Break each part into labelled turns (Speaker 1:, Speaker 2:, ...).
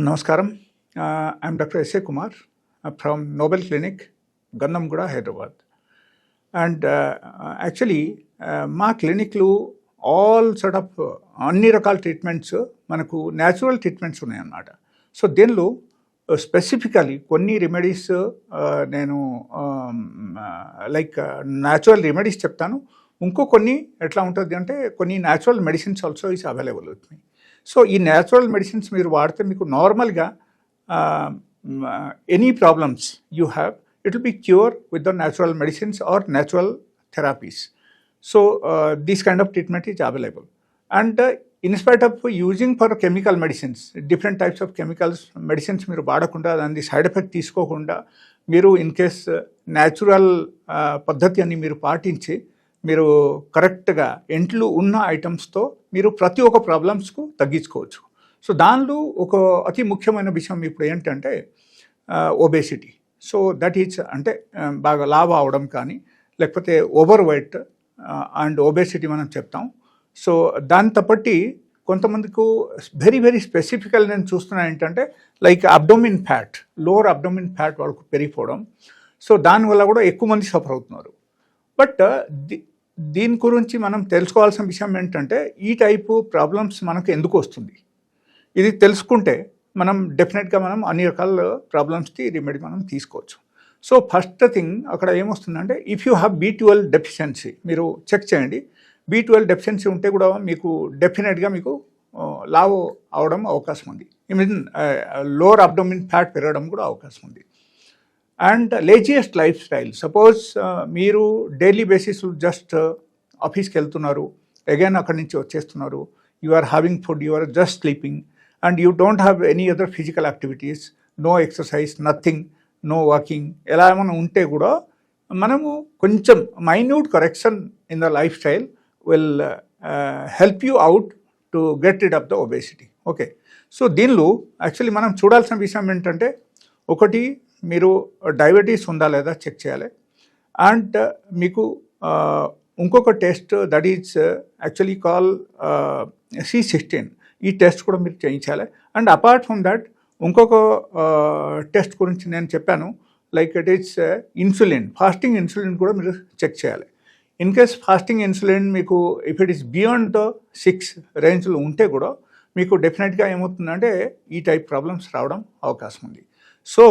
Speaker 1: నమస్కారం. I'm doctor S A Kumar from Nobel clinic Gandhamguda Hyderabad and actually మా క్లినిక్లు all sort of అన్ని రకాల ట్రీట్మెంట్స్ మనకు న్యాచురల్ ట్రీట్మెంట్స్ ఉన్నాయన్నమాట. సో దీనిలో uh, స్పెసిఫికలీ కొన్ని రెమెడీస్ uh, నేను లైక్ న్యాచురల్ రెమెడీస్ చెప్తాను. ఇంకో కొన్ని ఎట్లా ఉంటుంది అంటే కొన్ని natural medicines also is available with me so ఈ న్యాచురల్ మెడిసిన్స్ మీరు వాడితే మీకు నార్మల్గా any problems you have it will be cure with the natural medicines or natural therapies so this kind of treatment is available and in spite of using for chemical medicines different types of chemicals medicines మీరు వాడకుండా దాని side effect తీసుకోకుండా మీరు in case natural పద్ధతి అని మీరు పాటించి మీరు కరెక్ట్గా ఇంట్లో ఉన్న ఐటమ్స్తో మీరు ప్రతి ఒక్క ప్రాబ్లమ్స్కు తగ్గించుకోవచ్చు. సో దానిలో ఒక అతి ముఖ్యమైన విషయం ఇప్పుడు ఏంటంటే ఒబేసిటీ సో దట్ ఈజ్ అంటే బాగా లాభ అవడం కానీ లేకపోతే ఓవర్ వెయిట్ అండ్ ఒబేసిటీ మనం చెప్తాం. సో దాని తప్పట్టి కొంతమందికి వెరీ వెరీ స్పెసిఫికల్ నేను చూస్తున్నా ఏంటంటే like abdomen fat lower abdomen fat వాళ్ళకు పెరిగిపోవడం. సో దానివల్ల కూడా ఎక్కువ మంది సఫర్ అవుతున్నారు. బట్ దీని గురించి మనం తెలుసుకోవాల్సిన విషయం ఏంటంటే ఈ టైపు ప్రాబ్లమ్స్ మనకు ఎందుకు వస్తుంది? ఇది తెలుసుకుంటే మనం డెఫినెట్గా మనం అన్ని రకాల ప్రాబ్లమ్స్కి రెమెడీ మనం తీసుకోవచ్చు. సో ఫస్ట్ థింగ్ అక్కడ ఏమొస్తుందంటే if you have B twelve deficiency మీరు చెక్ చేయండి. బీ ట్వెల్వ్ డెఫిషియన్సీ ఉంటే కూడా మీకు డెఫినెట్గా మీకు లావ్ అవడం అవకాశం ఉంది. I mean lower abdomen fat పెరగడం కూడా అవకాశం ఉంది. And laziest life style. Suppose మీరు డైలీ బేసిస్ జస్ట్ ఆఫీస్కి వెళ్తున్నారు అగైన్ అక్కడి నుంచి వచ్చేస్తున్నారు you are having food you are just sleeping and you don't have any other physical activities no exercise nothing no walking ఎలా ఏమైనా ఉంటే కూడా మనము కొంచెం minute correction in the life style will help you out to get rid of the obesity. Okay. So దీనిలో actually మనం చూడాల్సిన విషయం ఏంటంటే ఒకటి మీరు డయాబెటీస్ ఉందా లేదా చెక్ చేయాలి. అండ్ మీకు ఇంకొక test that is actually call C sixteen. ఈ టెస్ట్ కూడా మీరు చేయించాలి. అండ్ అపార్ట్ ఫ్రమ్ దట్ ఇంకొక టెస్ట్ గురించి నేను చెప్పాను. Like it is insulin. Fasting insulin కూడా మీరు చెక్ చేయాలి. ఇన్ కేస్ ఫాస్టింగ్ ఇన్సులిన్ మీకు if it is beyond the six రేంజ్లో ఉంటే కూడా మీకు డెఫినెట్గా ఏమవుతుందంటే ఈ టైప్ ప్రాబ్లమ్స్ రావడం అవకాశం ఉంది. సో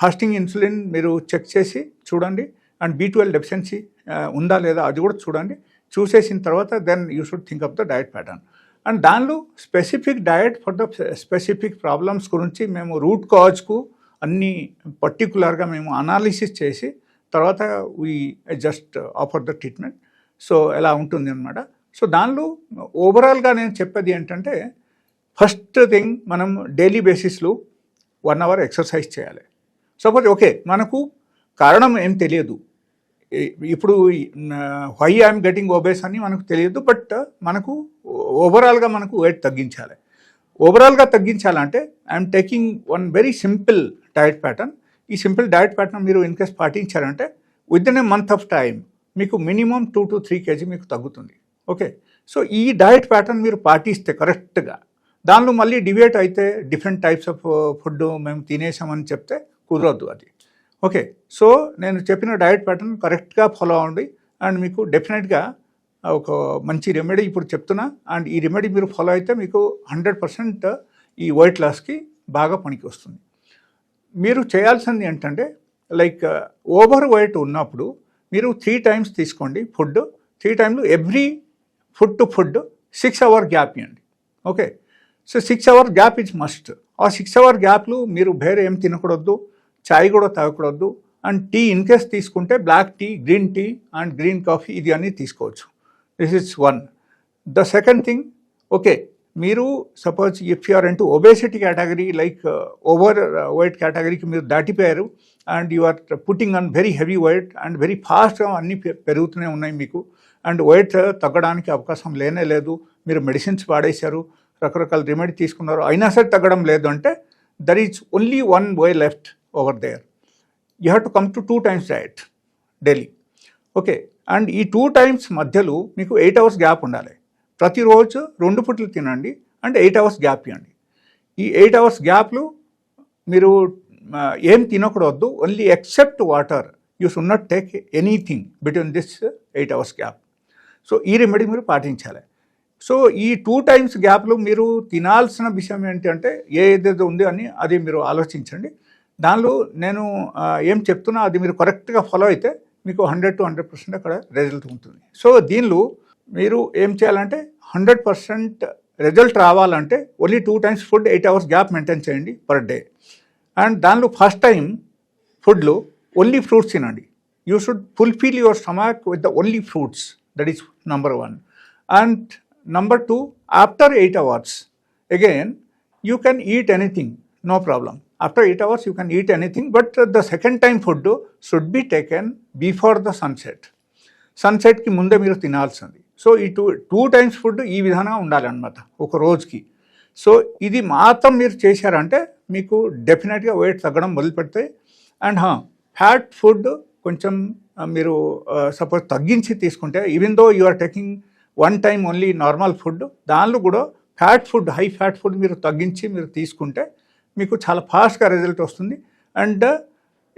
Speaker 1: ఫాస్టింగ్ ఇన్సులిన్ మీరు చెక్ చేసి చూడండి. అండ్ బీ ట్వెల్వ్ డెఫిషియన్సీ ఉందా లేదా అది కూడా చూడండి. చూసేసిన తర్వాత then you should think of the diet pattern. And దానిలో specific diet for the specific problems గురించి మేము రూట్ కాజ్కు అన్ని పర్టికులర్గా మేము అనాలిసిస్ చేసి తర్వాత we just offer the treatment. So ఎలా ఉంటుంది అనమాట సో దానిలో ఓవరాల్గా నేను చెప్పేది ఏంటంటే ఫస్ట్ థింగ్ మనం డైలీ బేసిస్లో వన్ అవర్ ఎక్సర్సైజ్ చేయాలి. సపోజ్ ఓకే మనకు కారణం ఏం తెలియదు. ఇప్పుడు వై ఐఎమ్ గెటింగ్ ఓబేస్ అని మనకు తెలియదు బట్ మనకు ఓవరాల్గా మనకు వెయిట్ తగ్గించాలి. ఓవరాల్గా తగ్గించాలంటే I'm taking one very simple diet pattern ఈ సింపుల్ డయట్ ప్యాటర్న్ మీరు in case పాటించారంటే with in a month of time మీకు minimum two to three KG మీకు తగ్గుతుంది. ఓకే. సో ఈ డయట్ ప్యాటర్న్ మీరు పాటిస్తే కరెక్ట్గా దానిలో మళ్ళీ డివేట్ అయితే different types of uh, food మేము తినేసామని చెప్తే కుదరద్దు అది. ఓకే సో నేను చెప్పిన డయట్ ప్యాటర్న్ కరెక్ట్గా ఫాలో అవ్వండి. అండ్ మీకు డెఫినెట్గా uh, ఒక మంచి రెమెడీ ఇప్పుడు చెప్తున్నా. అండ్ ఈ రెమెడీ మీరు ఫాలో అయితే మీకు హండ్రెడ్ పర్సెంట్ ఈ వెయిట్ లాస్కి బాగా పనికి వస్తుంది మీరు చేయాల్సింది ఏంటంటే లైక్ uh, ఓవర్ వెయిట్ ఉన్నప్పుడు మీరు త్రీ టైమ్స్ తీసుకోండి food. Three టైమ్లు every food to food six hour gap ఇవ్వండి. Okay so six hour gap is must ఆ సిక్స్ అవర్ గ్యాప్లు మీరు వేరే ఏం తినకూడదు చాయ్ కూడా తాగకూడదు అండ్ టీ ఇన్ కేస్ తీసుకుంటే black tea green tea and green coffee ఇది అన్నీ తీసుకోవచ్చు. This is one the second thing okay మీరు సపోజ్ ఇఫ్ యూఆర్ అంటూ obesity category like over weight కేటగిరీకి మీరు దాటిపోయారు and you are putting on very heavy weight and very ఫాస్ట్గా అన్నీ పెరుగుతూనే ఉన్నాయి మీకు అండ్ వెయిట్ తగ్గడానికి అవకాశం లేనే లేదు మీరు మెడిసిన్స్ వాడేశారు రకరకాల రెమెడీ తీసుకున్నారు అయినా సరే తగ్గడం లేదు అంటే there is only one way left over there you have to come to two times diet daily okay and ఈ టూ టైమ్స్ మధ్యలో మీకు ఎయిట్ అవర్స్ గ్యాప్ ఉండాలి. ప్రతిరోజు రెండు పుట్లు తినండి అండ్ ఎయిట్ అవర్స్ గ్యాప్ ఇవ్వండి. ఈ ఎయిట్ అవర్స్ గ్యాప్లు మీరు ఏం తినకూడదు only except water you should not take anything between this eight hours gap so ఈ రెమెడీ మీరు పాటించాలి. సో ఈ టూ టైమ్స్ గ్యాప్లు మీరు తినాల్సిన విషయం ఏంటంటే ఏదైతే ఉంది అని అది మీరు ఆలోచించండి. దానిలో నేను ఏం చెప్తున్నా అది మీరు కరెక్ట్గా ఫాలో అయితే మీకు హండ్రెడ్ టు హండ్రెడ్ పర్సెంట్ అక్కడ రిజల్ట్ ఉంటుంది. సో దీనిలో మీరు ఏం చేయాలంటే హండ్రెడ్ పర్సెంట్ రిజల్ట్ రావాలంటే only two times food eight hours gap maintain చేయండి పర్ డే. అండ్ దానిలో ఫస్ట్ టైం ఫుడ్లో ఓన్లీ ఫ్రూట్స్ తినండి. You should fulfil your stomach with the only fruits. That is number one. And number two after eight hours again you can eat anything no problem after eight hours you can eat anything but the second time food should be taken before the sunset సన్సెట్కి ముందే మీరు తినాల్సింది. So ఈ two two times food ఈ విధంగా ఉండాలన్నమాట ఒక రోజుకి. సో ఇది మాత్రం మీరు చేశారంటే మీకు డెఫినెట్గా వెయిట్ తగ్గడం మొదలు పెడతాయి అండ్ ఫ్యాట్ ఫుడ్ కొంచెం మీరు uh, సపోజ్ తగ్గించి తీసుకుంటే even though you are taking one time only normal food. దానిలో కూడా fat food high fat food మీరు తగ్గించి మీరు తీసుకుంటే మీకు చాలా ఫాస్ట్గా రిజల్ట్ వస్తుంది. And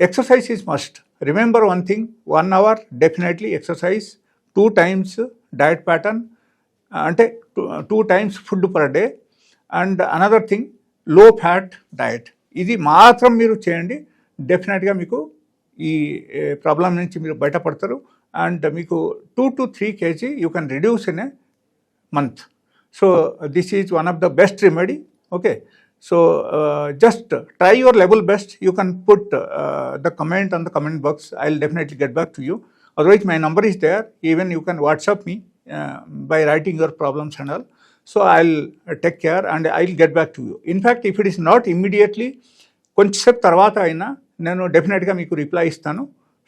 Speaker 1: exercise is must. Remember one thing one hour definitely exercise two times diet pattern అంటే two times food per day. And another థింగ్లో fat diet ఇది మాత్రం మీరు చేయండి. డెఫినెట్గా మీకు ఈ ప్రాబ్లం నుంచి మీరు బయటపడతారు. అండ్ మీకు two to three KG you can reduce in a month. So uh, this is one of the best remedy. Okay. So uh, just try your level best. You can put uh, the comment on the comment box. I'll definitely get back to you. Otherwise, my number is there. Even you can WhatsApp me uh, by writing your problems and all. So I'll uh, take care and I'll get back to you. In fact, if it is not immediately, కొంచెంసేపు తర్వాత అయినా నేను డెఫినెట్గా మీకు reply ఇస్తాను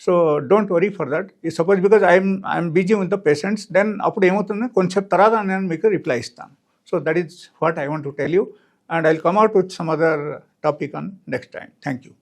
Speaker 1: so don't worry for that ఈ suppose because I'm I'm busy with the patients then అప్పుడు ఏమవుతుంది? కొంచెం తర్వాత నేను మీకు రిప్లై ఇస్తాను. So that is what I want to tell you and I come out with some other topic on next time thank you